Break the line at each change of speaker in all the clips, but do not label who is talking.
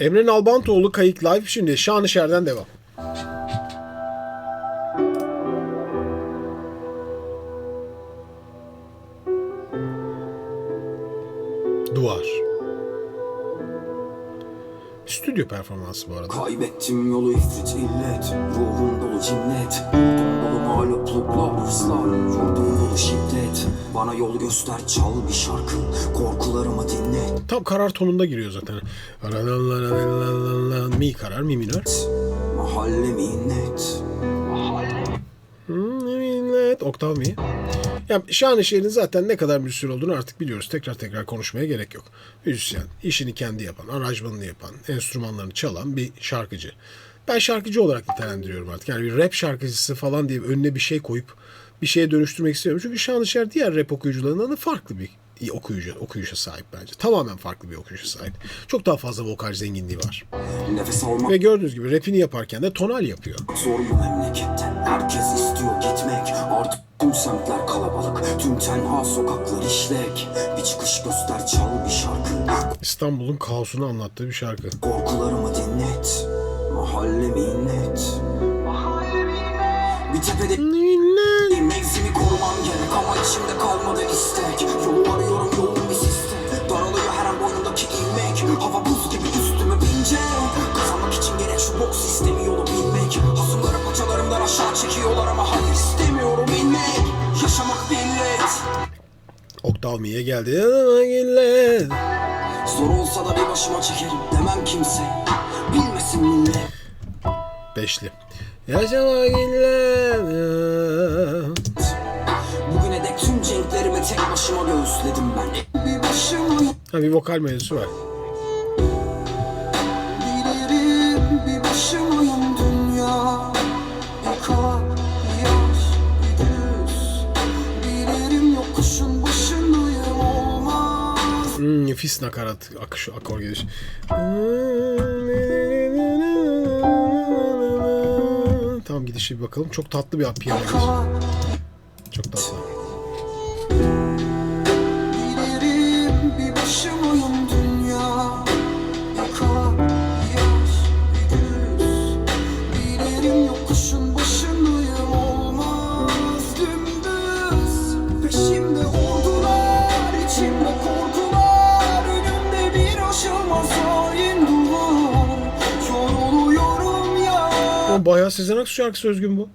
Emre Nalbantoğlu Kayık Live şimdi Şanışer'den devam. Duvar. Stüdyo performansı bu arada.
Kaybettim yolu ifrit illet Ruhum dolu cinnet dolu mağlupluklar hırslar Yurdum dolu şiddet Bana yol göster çal bir şarkı Korkularımı dinlet
Tam karar tonunda giriyor zaten. Mi karar, mi minör.
Mahalle minnet
Millet. Oktav mi? Ya Şanışer'in zaten ne kadar müzisyen olduğunu artık biliyoruz. Tekrar tekrar konuşmaya gerek yok. Müzisyen, işini kendi yapan, aranjmanını yapan, enstrümanlarını çalan bir şarkıcı. Ben şarkıcı olarak nitelendiriyorum artık. Yani bir rap şarkıcısı falan diye önüne bir şey koyup bir şeye dönüştürmek istiyorum. Çünkü Şanışer diğer rap okuyucularından da farklı bir okuyucu, okuyuşa sahip bence. Tamamen farklı bir okuyuşa sahip. Çok daha fazla vokal zenginliği var.
Nefes almak
Ve gördüğünüz gibi rapini yaparken de tonal yapıyor.
zor bu memleketten Herkes istiyor gitmek tüm semtler kalabalık Tüm tenha sokaklar işlek. Bir çıkış göster çal bir şarkı.
İstanbul'un kaosunu anlattığı bir şarkı.
Korkularımı dinlet Mahalle minnet Bir tepede Mevsimi korumam gerek ama içimde kalmadı istek. Yolu arıyorum yoğun bir sistem Daralıyor her an boynumdaki ilmek. Hava buz gibi üstüme bince Kazanmak için gerek şu boks sistemi yolu bilmek. Hasımları paçalarımdan aşağı çekiyorlar ama hayır
Oktav Mi'ye geldi.
Zor olsa da bir başıma çekerim demem kimse Bilmesin millet
Beşli. Yaşama gille.
Bugüne dek tüm cenklerimi tek başıma göğüsledim ben Bir başıma
Ha bir vokal mevzusu var. Nefis nakarat akış akor geliş. Tamam gidişe bir bakalım. Çok tatlı bir piyano. Çok tatlı. Oğlum bayağı Sezen Aksu şarkısı özgün bu.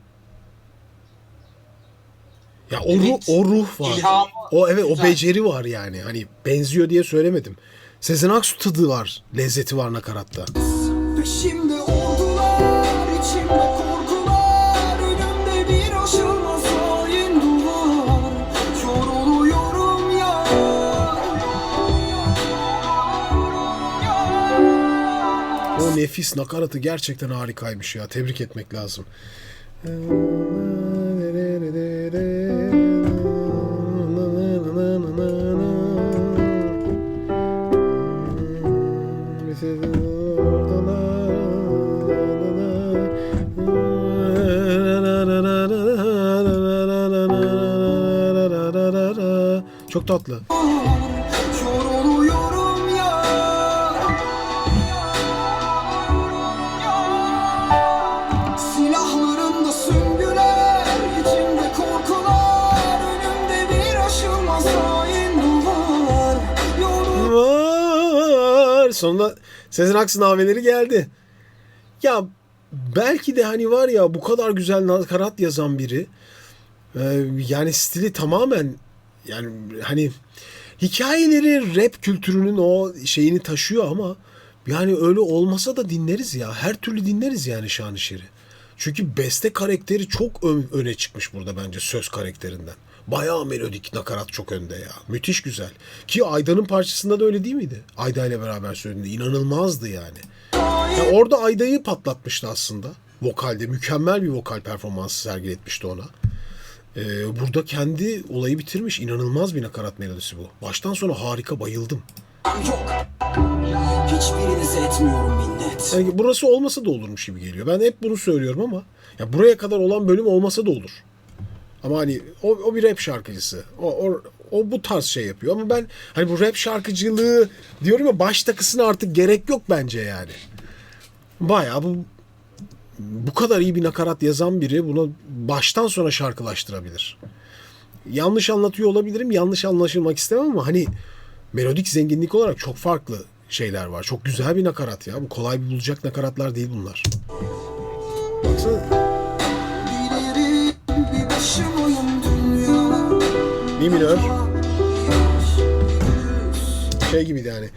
Ya o ruh, o ruh var.
İlham.
O evet o beceri var yani. Hani benziyor diye söylemedim. Sezen Aksu tadı var, lezzeti var nakaratta.
Peşimde ordular, içimde
Nefis nakaratı gerçekten harikaymış ya. Tebrik etmek lazım. Çok tatlı. Sonunda Sezen Aksu nameleri geldi. Ya belki de hani var ya bu kadar güzel nakarat yazan biri e, yani stili tamamen yani hani hikayeleri rap kültürünün o şeyini taşıyor ama yani öyle olmasa da dinleriz ya. Her türlü dinleriz yani Şanışer'i. Çünkü beste karakteri çok ön- öne çıkmış burada bence söz karakterinden. Bayağı melodik nakarat çok önde ya. Müthiş güzel. Ki Ayda'nın parçasında da öyle değil miydi? Ayda ile beraber söylediğinde inanılmazdı yani. Ya orada Ayda'yı patlatmıştı aslında. Vokalde mükemmel bir vokal performansı sergiletmişti ona. Ee, burada kendi olayı bitirmiş. İnanılmaz bir nakarat melodisi bu. Baştan sona harika bayıldım.
yok Hiçbirinize etmiyorum minnet
Yani burası olmasa da olurmuş gibi geliyor. Ben hep bunu söylüyorum ama ya buraya kadar olan bölüm olmasa da olur. Ama hani o, o bir rap şarkıcısı. O, o, O bu tarz şey yapıyor ama ben hani bu rap şarkıcılığı diyorum ya baş takısına artık gerek yok bence yani. Bayağı bu bu kadar iyi bir nakarat yazan biri bunu baştan sona şarkılaştırabilir. Yanlış anlatıyor olabilirim. Yanlış anlaşılmak istemem ama hani melodik zenginlik olarak çok farklı şeyler var. Çok güzel bir nakarat ya. Bu kolay bir bulacak nakaratlar değil bunlar. Baksana. Mi minör. Şey gibiydi yani.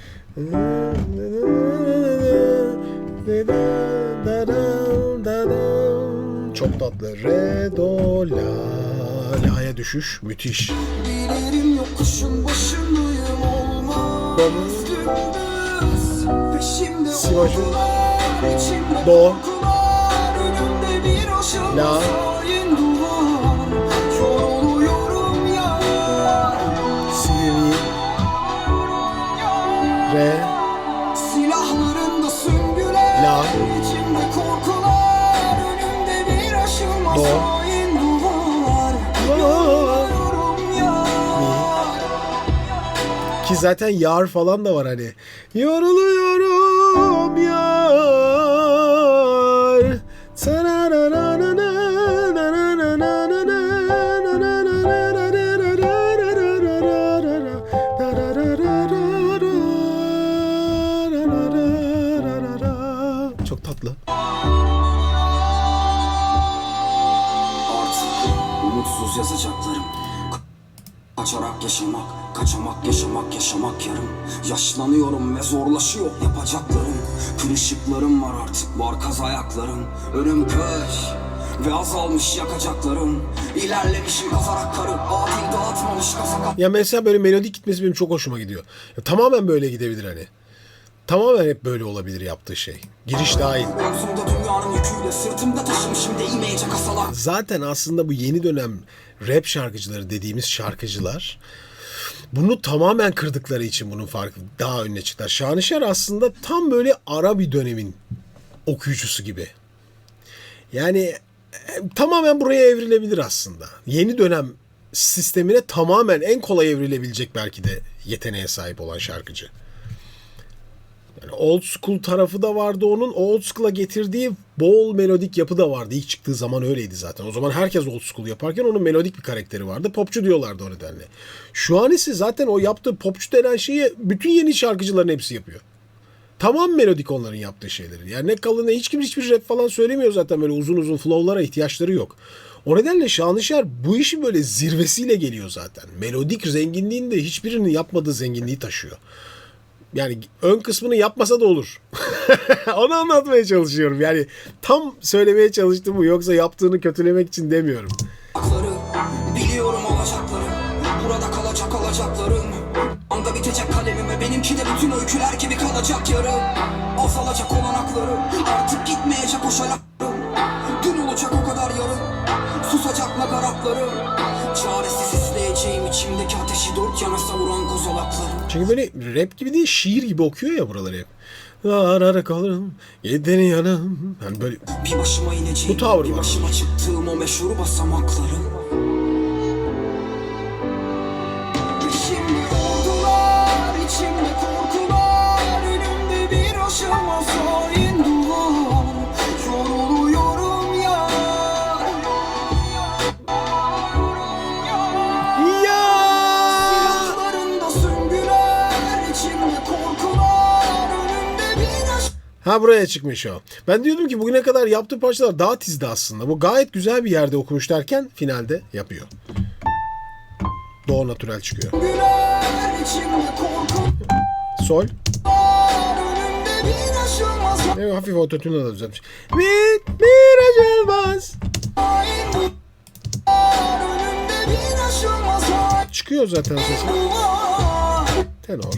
Çok tatlı. Re, do, la. La'ya düşüş. Müthiş.
Bilirim yokuşun başındayım olmaz peşimde
Si majör.
korkular içimde
Do. La. Ki zaten yar falan da var hani. Yoruluyorum yar.
Yaşamak, yarım Yaşlanıyorum ve zorlaşıyor yapacaklarım Kırışıklarım var artık, var kaz ayaklarım Önüm kış ve azalmış yakacaklarım İlerlemişim kazarak karı, adil dağıtmamış kasa
Ya mesela böyle melodik gitmesi benim çok hoşuma gidiyor. Ya tamamen böyle gidebilir hani. Tamamen hep böyle olabilir yaptığı şey. Giriş dahil. Zaten aslında bu yeni dönem rap şarkıcıları dediğimiz şarkıcılar bunu tamamen kırdıkları için bunun farkı daha önüne çıktılar. Şanışer aslında tam böyle ara bir dönemin okuyucusu gibi. Yani e, tamamen buraya evrilebilir aslında. Yeni dönem sistemine tamamen en kolay evrilebilecek belki de yeteneğe sahip olan şarkıcı. Yani old school tarafı da vardı onun. Old school'a getirdiği bol melodik yapı da vardı. İlk çıktığı zaman öyleydi zaten. O zaman herkes old school yaparken onun melodik bir karakteri vardı. Popçu diyorlardı o nedenle. Şu an ise zaten o yaptığı popçu denen şeyi bütün yeni şarkıcıların hepsi yapıyor. Tamam melodik onların yaptığı şeyleri. Yani ne kalın ne hiç kimse hiçbir rap falan söylemiyor zaten böyle uzun uzun flow'lara ihtiyaçları yok. O nedenle Şanışer bu işin böyle zirvesiyle geliyor zaten. Melodik zenginliğinde hiçbirinin yapmadığı zenginliği taşıyor. Yani ön kısmını yapmasa da olur. Onu anlatmaya çalışıyorum. Yani tam söylemeye çalıştım bu. Yoksa yaptığını kötülemek için demiyorum.
Biliyorum olacakları Burada kalacak olacaklarım Anda bitecek kalemime benimki de bütün öyküler gibi kalacak yarım Azalacak olan hakları Artık gitmeyecek o şalaklarım Dün olacak o kadar yarım Susacak nakaratlarım içimdeki ateşi dört yana savuran kozalaklarım
Çünkü böyle rap gibi değil şiir gibi okuyor ya buraları hep. Ara kalırım, yedeni yanım. Yani böyle
Bir başıma ineceğim
Bu tavır
Bir
var.
başıma çıktığım o meşhur basamaklarım
Ha buraya çıkmış o. Ben diyordum ki bugüne kadar yaptığı parçalar daha tizdi aslında. Bu gayet güzel bir yerde okumuş derken finalde yapıyor. Do natürel çıkıyor. Sol. Ne hafif ototune da düzeltmiş. Bir, bir açılmaz. Çıkıyor zaten sesi. Tenor.